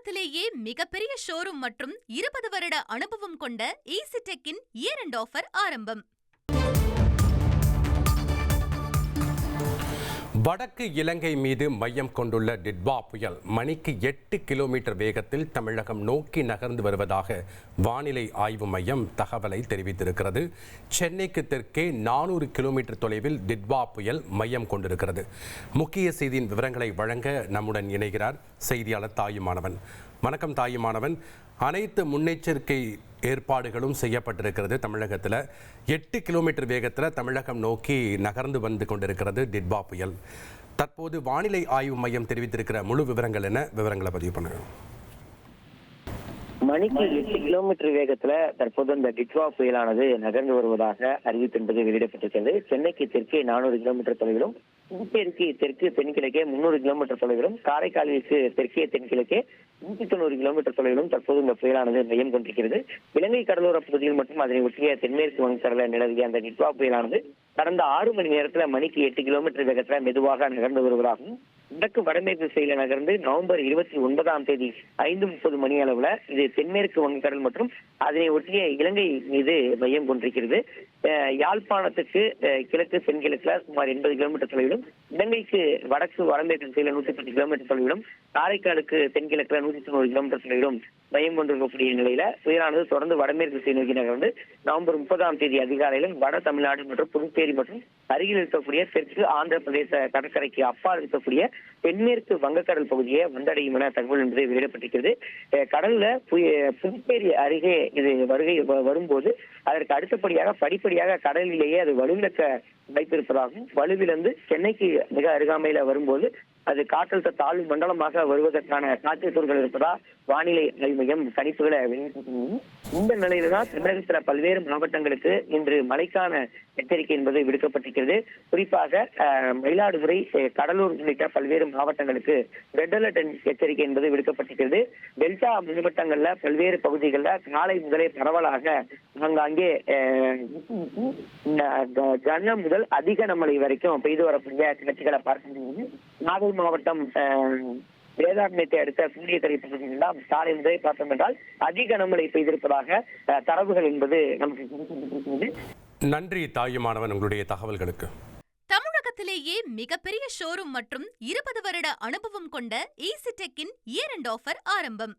உலகத்திலேயே மிகப்பெரிய ஷோரூம் மற்றும் இருபது வருட அனுபவம் கொண்ட ஈசிடெக்கின் இயர் அண்ட் ஆஃபர் ஆரம்பம். வடக்கு இலங்கை மீது மையம் கொண்டுள்ள டிட்வா புயல் மணிக்கு எட்டு கிலோமீட்டர் வேகத்தில் தமிழகம் நோக்கி நகர்ந்து வருவதாக வானிலை ஆய்வு மையம் தகவலை தெரிவித்திருக்கிறது. சென்னைக்கு தெற்கே நானூறு கிலோமீட்டர் தொலைவில் டிட்வா புயல் மையம் கொண்டிருக்கிறது. முக்கிய செய்தியின் விவரங்களை வழங்க நம்முடன் இணைகிறார் செய்தியாளர் தாயுமானவன். வணக்கம் தாயுமானவன். அனைத்து முன்னெச்சரிக்கை ஏற்பாடுகளும் செய்யப்பட்டிருக்கிறது. தமிழகத்தில் எட்டு கிலோமீட்டர் வேகத்தில் தமிழகம் நோக்கி நகர்ந்து வந்து கொண்டிருக்கிறது டிட்பா புயல். தற்போது வானிலை ஆய்வு மையம் தெரிவித்திருக்கிற முழு விவரங்கள் என்ன? விவரங்களை பதிவு பண்ணுங்க. மணிக்கு எட்டு கிலோமீட்டர் வேகத்துல தற்போது இந்த டிட்வா புயலானது நகர்ந்து வருவதாக அறிவிப்பு என்பது வெளியிடப்பட்டிருக்கிறது. சென்னைக்கு தெற்கே நானூறு கிலோமீட்டர் தொலைவிலும் புதுச்சேரிக்கு தெற்கு தென்கிழக்கே முன்னூறு கிலோமீட்டர் தொலைவிலும் காரைக்காலிற்கு தெற்கே தென்கிழக்கே நூத்தி தொண்ணூறு கிலோமீட்டர் தொலைவிலும் தற்போது இந்த புயலானது மையம் கொண்டிருக்கிறது. இலங்கை கடலோர பகுதியில் மட்டும் அதனை ஒட்டிய தென்மேற்கு வங்கக்கடல நிலவிய அந்த நிட்வா புயலானது கடந்த ஆறு மணி நேரத்துல மணிக்கு எட்டு கிலோமீட்டர் வேகத்துல மெதுவாக நகர்ந்து வருவதாகவும் வடக்கு வடமேற்கு திசையில நகர்ந்து நவம்பர் இருபத்தி ஒன்பதாம் தேதி ஐந்து முப்பது மணி அளவுல இது தென்மேற்கு வங்கக்கடல் மற்றும் அதனை ஒட்டிய இலங்கை மீது மையம் கொண்டிருக்கிறது. யாழ்ப்பாணத்துக்கு கிழக்கு தென்கிழக்குல சுமார் எண்பது கிலோமீட்டர் தொலைவிலும் இலங்கைக்கு வடக்கு வடமேற்கு திசையில நூத்தி பத்து கிலோமீட்டர் தொலைவிலும் காரைக்காலுக்கு தென்கிழக்குல நூத்தி தொண்ணூறு கிலோமீட்டர் தொலைவிலும் மையம் கொண்டிருக்கக்கூடிய நிலையில புயலானது தொடர்ந்து வடமேற்கு திசை நோக்கி நகர்ந்து நவம்பர் முப்பதாம் தேதி அதிகாலையில் வட தமிழ்நாடு மற்றும் புதுச்சேரி மற்றும் அருகில் இருக்கக்கூடிய தெற்கு ஆந்திர பிரதேச கடற்கரைக்கு அப்பால் இருக்கக்கூடிய தென்மேற்கு வங்கக்கடல் பகுதியை வந்தடையும் என தகவல் என்பது வெளியிடப்பட்டிருக்கிறது. கடல்ல புய- புதுச்சேரி அருகே இது வருகை வரும்போது அதற்கு அடுத்தபடியாக படிப்படியாக கடலிலேயே அது வலுவிழக்க வைத்திருப்பதாகவும் வலுவிலிருந்து சென்னைக்கு மிக அருகாமையில வரும்போது அது காற்றழுத்த தாழ்வு மண்டலமாக வருவதற்கான சாத்தியக்கூறுகள் இருப்பதா? வானிலை ஆய்வு மையம் கணிப்புகளை வெளியிட்டிருக்கிறது. இந்த நிலையில தான் தமிழகத்துல பல்வேறு மாவட்டங்களுக்கு இன்று மழைக்கான எச்சரிக்கை என்பது விடுக்கப்பட்டிருக்கிறது. குறிப்பாக மயிலாடுதுறை கடலூர் உள்ளிட்ட பல்வேறு மாவட்டங்களுக்கு ரெட் அலர்ட் எச்சரிக்கை என்பது விடுக்கப்பட்டிருக்கிறது. டெல்டா மாவட்டங்கள்ல பல்வேறு பகுதிகளில் காலை முதலே பரவலாக அங்காங்கே கன முதல் அதிக நம்மளை வரைக்கும் பெய்து வரக்கூடிய காட்சிகளை பார்க்க முடியுது. நாகை மாவட்டம் வேதாரண்யத்தை அடுத்த சூரியக்கரை பகுதிகளெல்லாம் சாலை முதலே பார்த்தோம் என்றால் அதிக கனமழை பெய்திருப்பதாக தரவுகள் என்பது நமக்கு நன்றி தாயுமானவன் உங்களுடைய தகவல்களுக்கு. தமிழகத்திலேயே மிகப்பெரிய ஷோரூம் மற்றும் இருபது வருட அனுபவம் கொண்ட ஈசிடெக்கின் இயர் அண்ட் ஆஃபர் ஆரம்பம்.